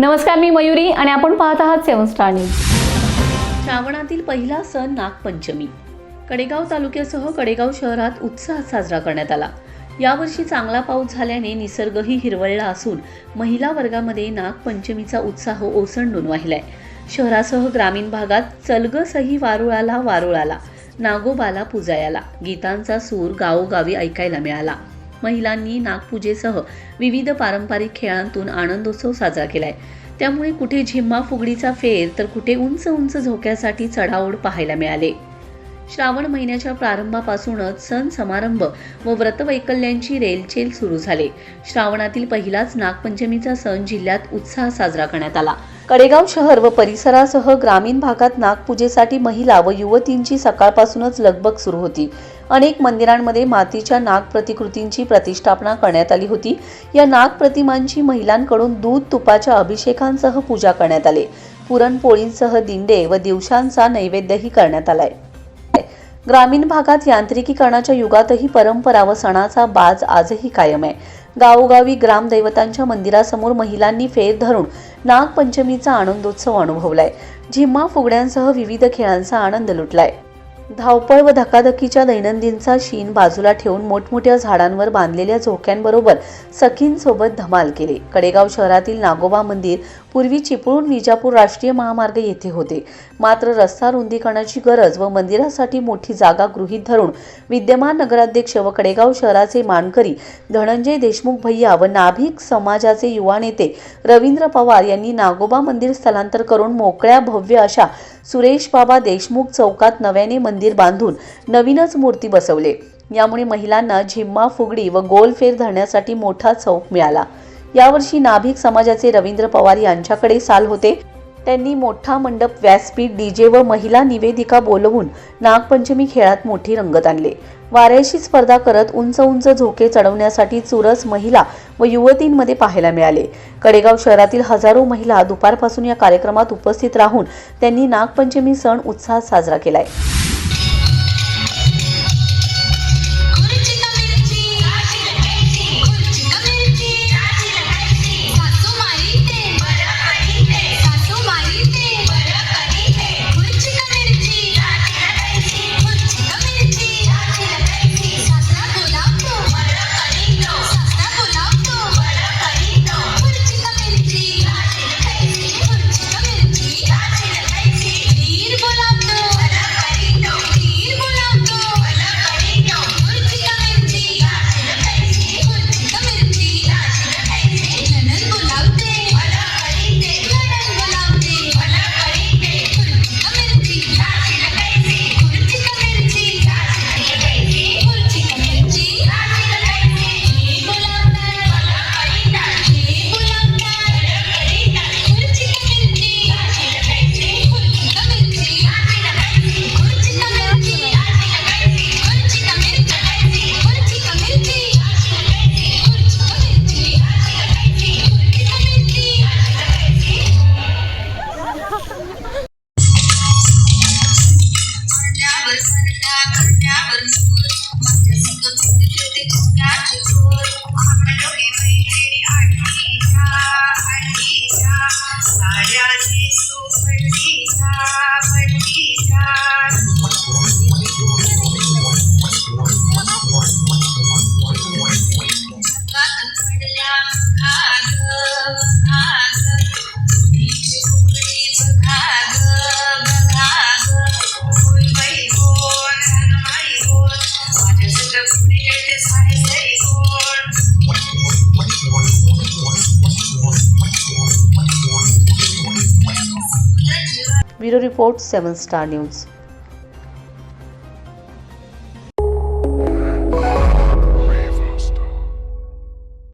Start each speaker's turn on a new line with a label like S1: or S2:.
S1: नमस्कार मी मयुरी आणि आपण पाहत आहात सेवन स्टार न्यूज.
S2: श्रावणातील पहिला सण नागपंचमी. कडेगाव तालुक्यासह कडेगाव शहरात उत्साहात साजरा करण्यात आला. यावर्षी चांगला पाऊस झाल्याने निसर्गही हिरवळला असून महिला वर्गामध्ये नागपंचमीचा उत्साह ओसंडून वाहिलाय. शहरासह ग्रामीण भागात चलगसही वारुळाला वारुळाला नागोबाला पुजायाला गीतांचा सूर गावोगावी ऐकायला मिळाला. महिलांनी नागपूजेसह विविध पारंपरिक खेळांतून आनंदोत्सव साजरा केलाय. त्यामुळे कुठे झिम्मा फुगडीचा फेर तर कुठे उंच उंच झोक्यासाठी चढाओढ पाहायला मिळाले. श्रावण महिन्याच्या प्रारंभापासूनच सण समारंभ व व्रतवैकल्यांची रेलचेल सुरू झाले. श्रावणातील पहिलाच नागपंचमीचा सण जिल्ह्यात उत्साह साजरा करण्यात आला. कडेगाव शहर व परिसरासह ग्रामीण भागात नागपूजेसाठी महिला व युवतींची सकाळपासूनच लगबग सुरू होती. अनेक मंदिरांमध्ये मातीच्या नाग प्रतिकृतींची प्रतिष्ठापना करण्यात आली होती. या नाग प्रतिमांची महिलांकडून दूध तुपाच्या अभिषेकांसह पूजा करण्यात आले. पुरणपोळींसह दिंडे व दिवसांचा नैवेद्यही करण्यात आलाय. ग्रामीण भागात यांत्रिकीकरणाच्या युगातही परंपरा व सणाचा बाज आजही कायम आहे. गावोगावी ग्रामदैवतांच्या मंदिरासमोर महिलांनी फेर धरून नागपंचमीचा आनंदोत्सव अनुभवलाय. झिम्मा फुगड्यांसह विविध खेळांचा आनंद लुटलाय. धावपळ व धकाधकीच्या दैनंदिनचा शीन बाजूला ठेवून मोठमोठ्या झाडांवर बांधलेल्या झोक्यांबरोबर सखींसोबत धमाल केली. कडेगाव शहरातील नागोबा मंदिर पूर्वी चिपळूण विजापूर राष्ट्रीय महामार्ग येथे होते. मात्र रस्ता रुंदीकरणाची गरज व मंदिरासाठी मोठी जागा गृहीत धरून विद्यमान नगराध्यक्ष व कडेगाव शहराचे मानकरी धनंजय देशमुख भैया व नाभिक समाजाचे युवा नेते रवींद्र पवार यांनी नागोबा मंदिर स्थलांतर करून मोकळ्या भव्य अशा सुरेश बाबा देशमुख चौकात नव्याने मंदिर बांधून नवीनच मूर्ती बसवले. यामुळे महिलांना झिम्मा फुगडी व गोल फेर धरण्यासाठी मोठा चौक मिळाला. यावर्षी नाभिक समाजाचे रवींद्र पवार यांच्याकडे साल होते. त्यांनी मोठा मंडप व्यासपीठ डीजे व महिला निवेदिका बोलवून नागपंचमी खेळात मोठी रंगत आणले. वाऱ्याशी स्पर्धा करत उंच उंच झोके चढवण्यासाठी चुरस महिला व युवतींमध्ये पाहायला मिळाले. कडेगाव शहरातील हजारो महिला दुपारपासून या कार्यक्रमात उपस्थित राहून त्यांनी नागपंचमी सण उत्साहात साजरा केलाय. Bureau report seven star news